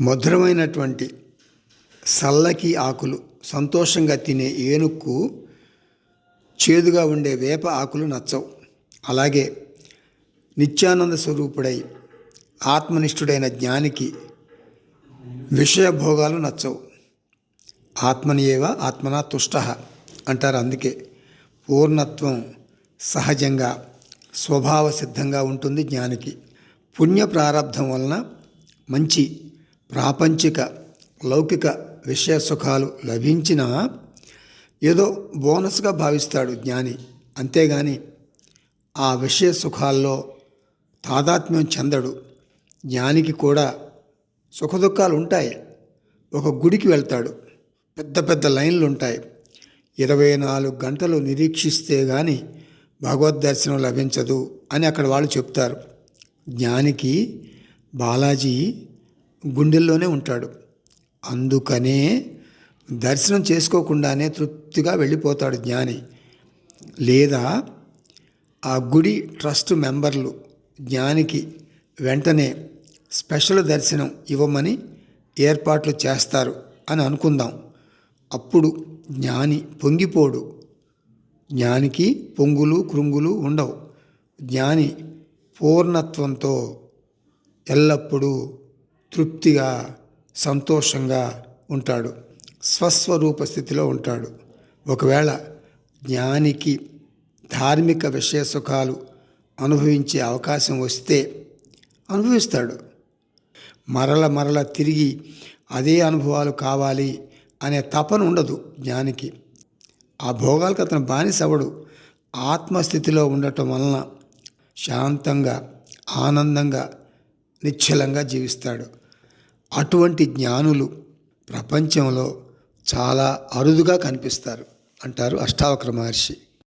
మధురమైనటువంటి సల్లకి ఆకులు సంతోషంగా తినే ఏనుక్కు చేదుగా ఉండే వేప ఆకులు నచ్చవు. అలాగే నిత్యానంద స్వరూపుడై ఆత్మనిష్ఠుడైన జ్ఞానికి విషయభోగాలు నచ్చవు. ఆత్మనియేవ ఆత్మనా తుష్ట అంటారు అందుకే. పూర్ణత్వం సహజంగా స్వభావ సిద్ధంగా ఉంటుంది జ్ఞానికి. పుణ్య ప్రారంధం వలన మంచి ప్రాపంచిక లౌకిక విషయ సుఖాలు లభించినా ఏదో బోనస్గా భావిస్తాడు జ్ఞాని. అంతేగాని ఆ విషయ సుఖాల్లో తాదాత్మ్యం చెందడు. జ్ఞానికి కూడా సుఖదుఖాలు ఉంటాయి ఒక గుడికి వెళ్తాడు. పెద్ద పెద్ద లైన్లు ఉంటాయి ఇరవై నాలుగు గంటలు నిరీక్షిస్తే కానీ భగవద్ దర్శనం లభించదు అని అక్కడ వాళ్ళు చెప్తారు. జ్ఞానికి బాలాజీ గుండెల్లోనే ఉంటాడు. అందుకనే దర్శనం చేసుకోకుండానే తృప్తిగా వెళ్ళిపోతాడు జ్ఞాని. లేదా ఆ గుడి ట్రస్ట్ మెంబర్లు జ్ఞానికి వెంటనే స్పెషల్ దర్శనం ఇవ్వమని ఏర్పాట్లు చేస్తారు అని అనుకుందాం. అప్పుడు జ్ఞాని పొంగిపోడు. జ్ఞానికి పొంగులు కృంగులు ఉండవు. జ్ఞాని పూర్ణత్వంతో ఎల్లప్పుడూ తృప్తిగా సంతోషంగా ఉంటాడు. స్వస్వరూప స్థితిలో ఉంటాడు. ఒకవేళ జ్ఞానికి ధార్మిక విషయ సుఖాలు అనుభవించే అవకాశం వస్తే అనుభవిస్తాడు. మరల మరల తిరిగి అదే అనుభవాలు కావాలి అనే తపన ఉండదు జ్ఞానికి. ఆ భోగాలకు అతను బానిసవడు ఆత్మస్థితిలో ఉండటం వలన శాంతంగా ఆనందంగా నిశ్చలంగా జీవిస్తాడు. అటువంటి జ్ఞానులు ప్రపంచంలో చాలా అరుదుగా కనిపిస్తారు అంటారు అష్టావక్ర మహర్షి.